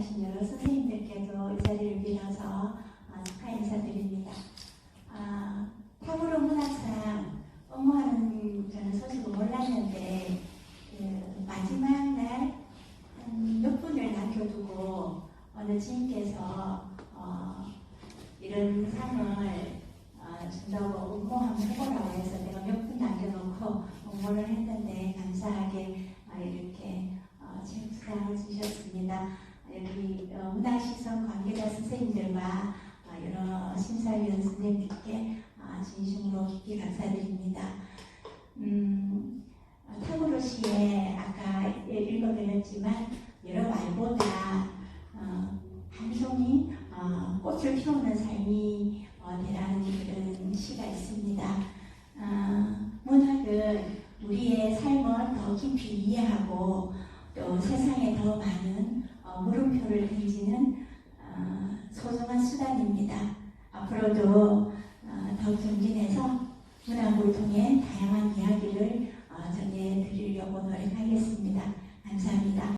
참석하신 여러 선생님들께도 이 자리를 빌어서 어, 축하 인사드립니다. 아, 탑으로 문학상 업무하는 저는 소식을 몰랐는데 그 마지막 날 몇 분을 남겨두고 어느 지인께서 어, 이런 상을 어, 준다고 응모 한번 해보라고 해서 내가 몇 분 남겨놓고 응모를 했는데 감사하게 어, 이렇게 어, 책상을 주셨습니다. 여기 어, 문화시선 관계자 선생님들과 어, 여러 심사위원 선생님들께 어, 진심으로 깊이 감사드립니다. 음, 어, 탕후루 시에 아까 읽어드렸지만 여러 말보다 어, 한 송이 어, 꽃을 피우는 삶이 어, 되라는 그런 시가 있습니다. 어, 문학은 우리의 삶을 더 깊이 이해하고 또 세상에 더 많은 어, 물음표를 던지는 어, 소중한 수단입니다. 앞으로도 어, 더 경진해서 문학을 통해 다양한